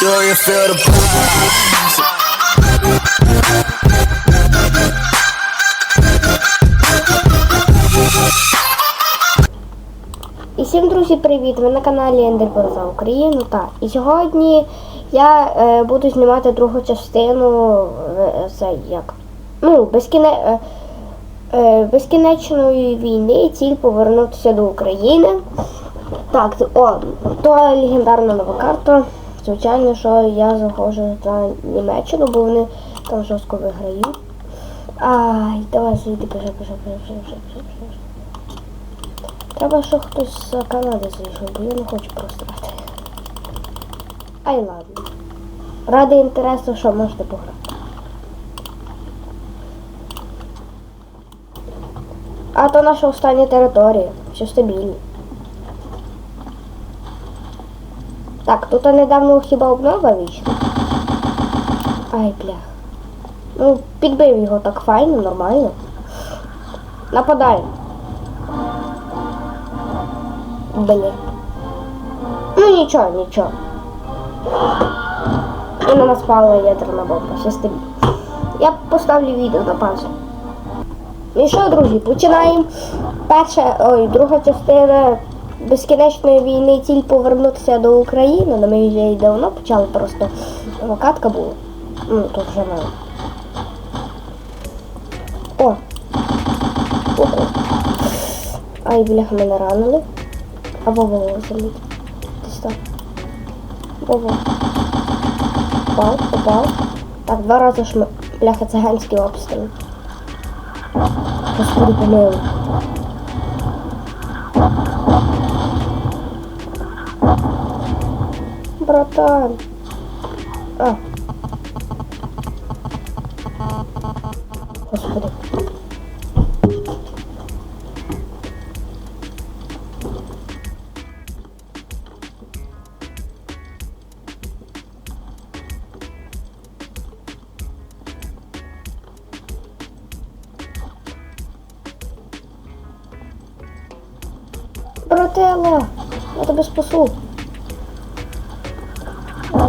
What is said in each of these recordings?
Do you feel the? І всім друзі, привіт! Ви на каналі Ендербор за Україну. І сьогодні я е, буду знімати другу частину е, це як. Ну, безкіне, е, е, безкінечної війни, ціль повернутися до України. Так, о, то легендарна нова карта. Звичайно, що я заходжу за Німеччину, бо вони там жорстко виграють. Ай, давай звідти, біжи, біжи, біжи, біжи, біжи. Треба, щоб хтось з Канади зайшов, бо я не хочу просрати. Ай ладно. Ради інтересу, що можете пограти. А то наша остання територія. Все стабільно. Так, тут недавно хіба обнова вийшла? Ай, блях. Ну, підбив його так файно, нормально. Нападаємо. Блін. Ну нічого, нічого. І на нас пала ядерна бомба, все стабільно. Я поставлю відео на паузу. Ну і що, друзі, починаємо. Перша, ой, друга частина безкінечної війни ціль повернутися до України. Ну, ми вже давно почали, просто катка була. Ну, тут вже не. О! Ого. Ай, бляха, мене ранили. А Вова залить. Десь так. Вова. Упав, упав. Так, два рази шми. Бляха, циганський обстріл. Господи, помилуй. Братан. А. Господи. Брателло, я тебе спасу.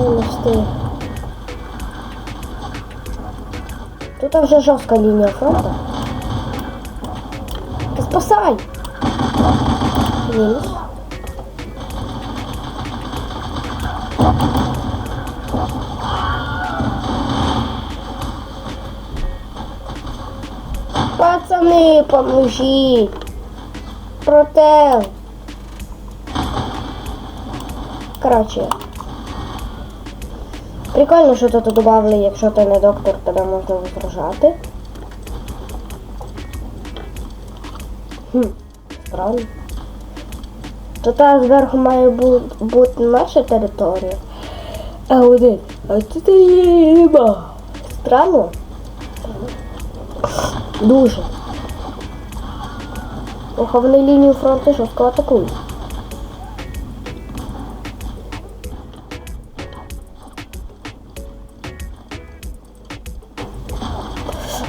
Ай, не встиг. Тут вже жорстка лінія фронту. Та спасай! Мінус. Пацани, поможіть! Протел! Коротше. Прикольно, що тут додали, якщо ти не доктор, тебе можна возражати. Хм, правильно. Тут зверху має бу- бути наша територія. А один. А тут її нема. Странно? Дуже. Ох, лінію фронту жорстко атакують.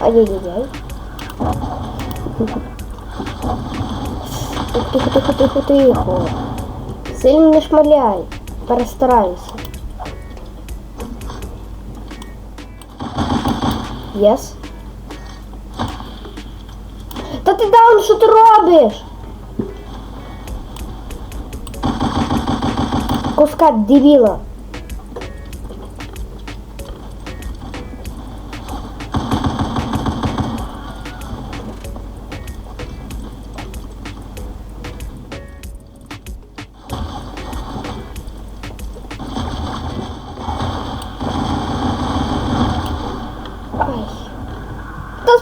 Ай-яй-яй. Тихо, тихо, тихо, тихо. Сильно не шмаляй. Перестарайся. Єс. Та ти даун, що ти робиш? Куска дебіла.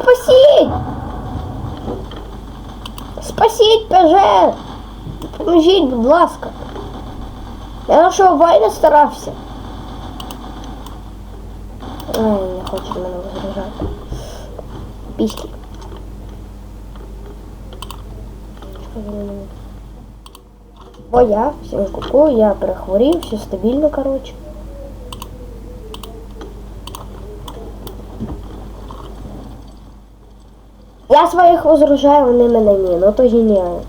спасіть! Спасіть, ПЖ! Поможіть, будь ласка. Я нашого воїна старався. Ай, не хоче мене вигружати. Піськи. Що він мене? Бо я, всім куку, я перехворів, все стабільно, коротше. Я своїх возражаю, вони мене ні, ну то геніально.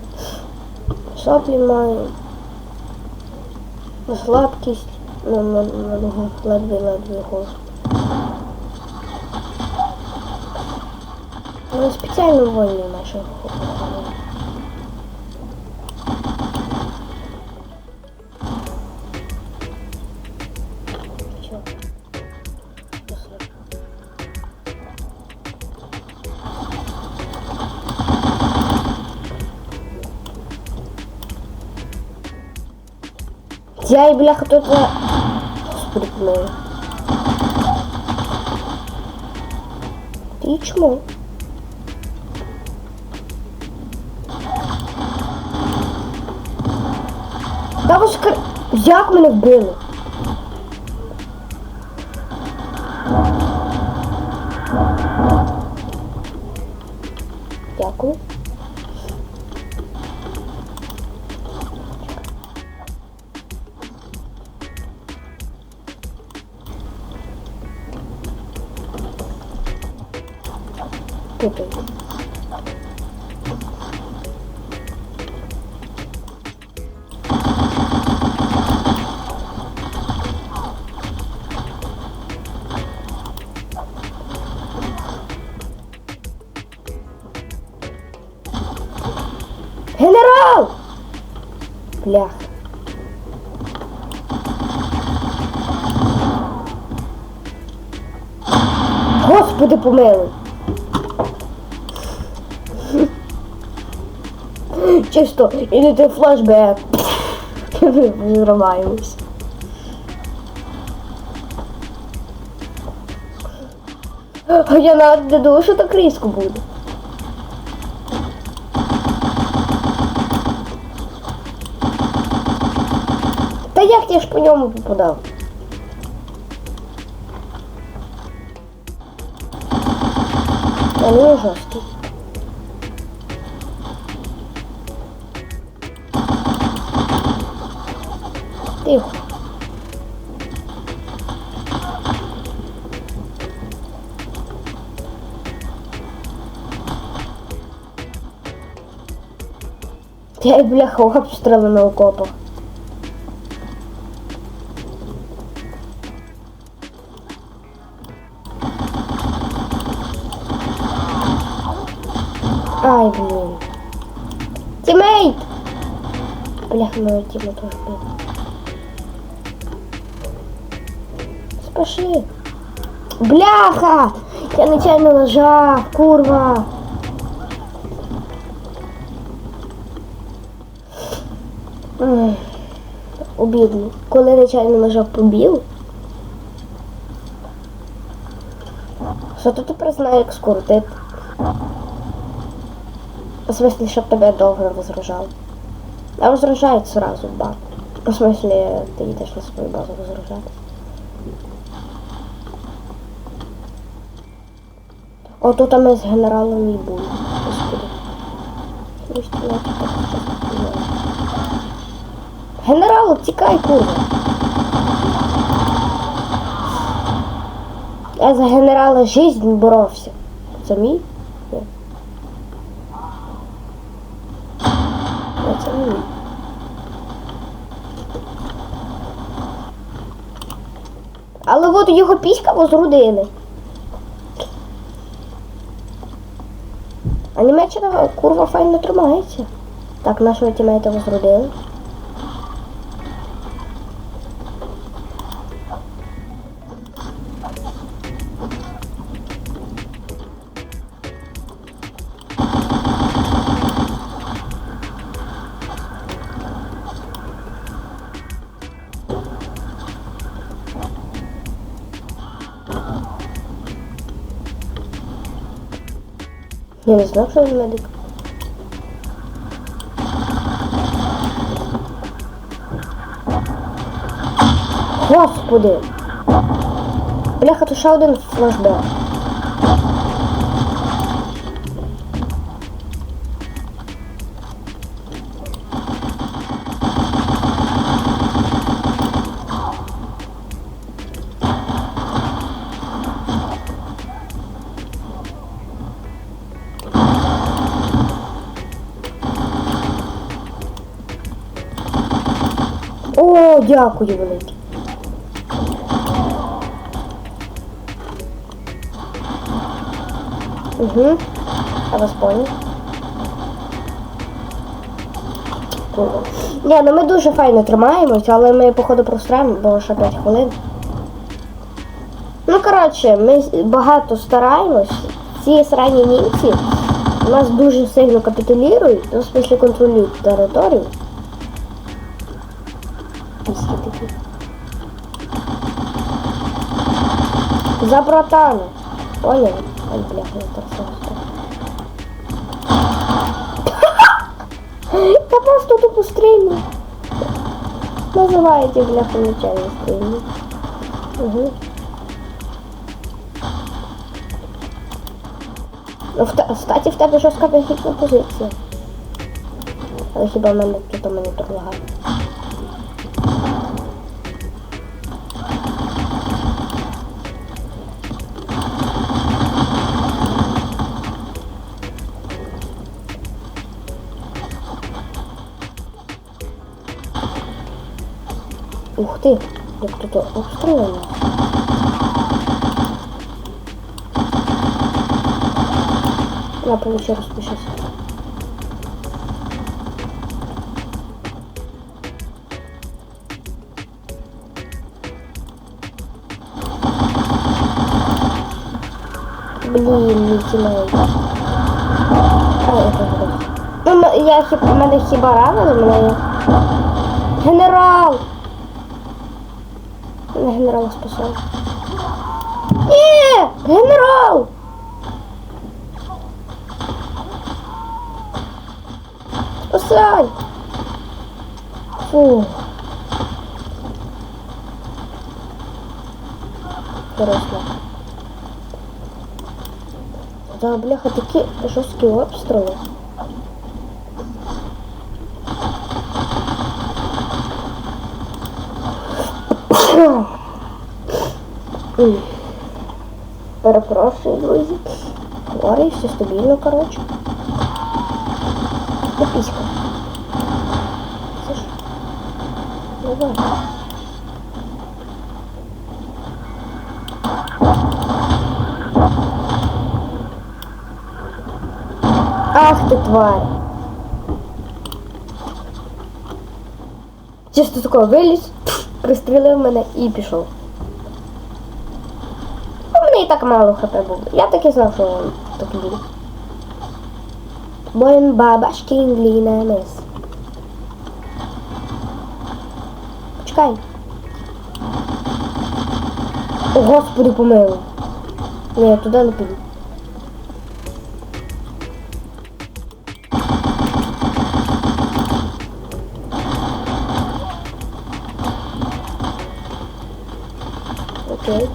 Соплі маю. Слабкість. Ну, на, на ногу. Ледве, ледве голос. Ну, спеціально вольні наші. Я и бляха тут... Господи, помилуй. Ти чому? Та ви скр... Як мене вбили? Дякую. Генерал! Блях. Господи помилуй. Чисто, іноді флешбек. Зриваємось. А я навіть не що так різко буде. Як я ж по ньому попадав? А ну жорсткий. Тихо. Я бляха обстріли на окопах. Бляха, моего Тима тоже бил. Спаши. Бляха! Я нечаянно нажав, курва. Обідно. Коли нечайно нажав побіл. Що ти тепер знає, як скоротити? В щоб тебе довго не возражали. А возражають сразу, да. В смысле, ти йдеш на свою базу возражати. О, тут ми з генералом і були. Господи. Ну, не. Генерал, тікай, курва. Я за генерала жизнь боровся. Це? Ні. Це мій. Але от його піська возрудили. А Німеччина курва файно тримається. Так, нашого тімейта возрудили. Я не знав, що він медик. Господи! Бляха, то ще один флешбек. Дякую велике. Угу. Я вас поняв. Ні, ну ми дуже файно тримаємось, але ми, походу, простраємо, бо лише 5 хвилин. Ну, коротше, ми багато стараємось. Ці срані німці нас дуже сильно капітулірують, ну, в смысле контролюють територію. Такі. За братана. Поняли? Ой, бляха, я само Я просто тупо стрельну. Називаєте, бляха, нечайно стрельну. Угу. Ну, кстати, в тебе жорстка вихідна позиція. Але хіба в мене тут монітор лагає? Ух ти, як тут обстріляно. Я получу розпишусь. Блін, не тімей. А, это. Ну, я хіб, мене хіба ранили, мене. Генерал! Мене генерал спасав. Ні! Генерал! Спасай! Фу. Доросла. Да, бляха, такі жорсткі обстріли. Перепрошую, друзі. Хворий, все стабільно, коротше. Ну, піська. Це ж. Давай. Ах ти тварь. Чисто такого виліз, пристрілив мене і пішов. У мене і так мало хп було. Я так і знав, що він так буде. Бо бабашки інглі на мис. Почекай. О, господи, помилуй. Ні, я туди не піду. Окей.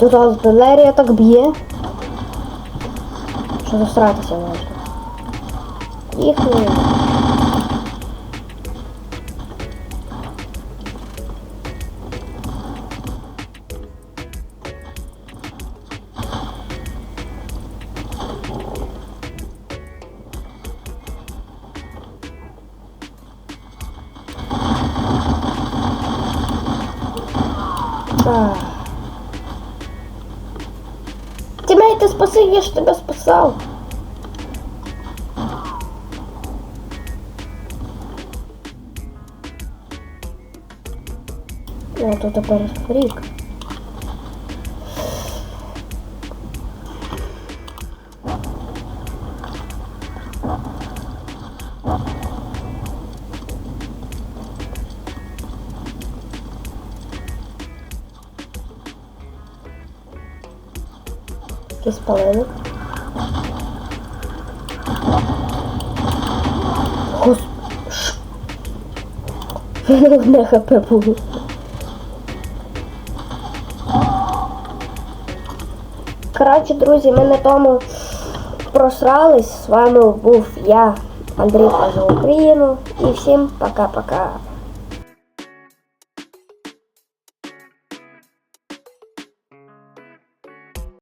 Тут артилерія так б'є. Що засратися можна. Їхали. Я ж тебе спасав. О, тут тепер Якийсь. Гос... Одне хп було. Коротше, друзі, ми на тому просрались. З вами був я, Андрій за Україну. І всім пока-пока.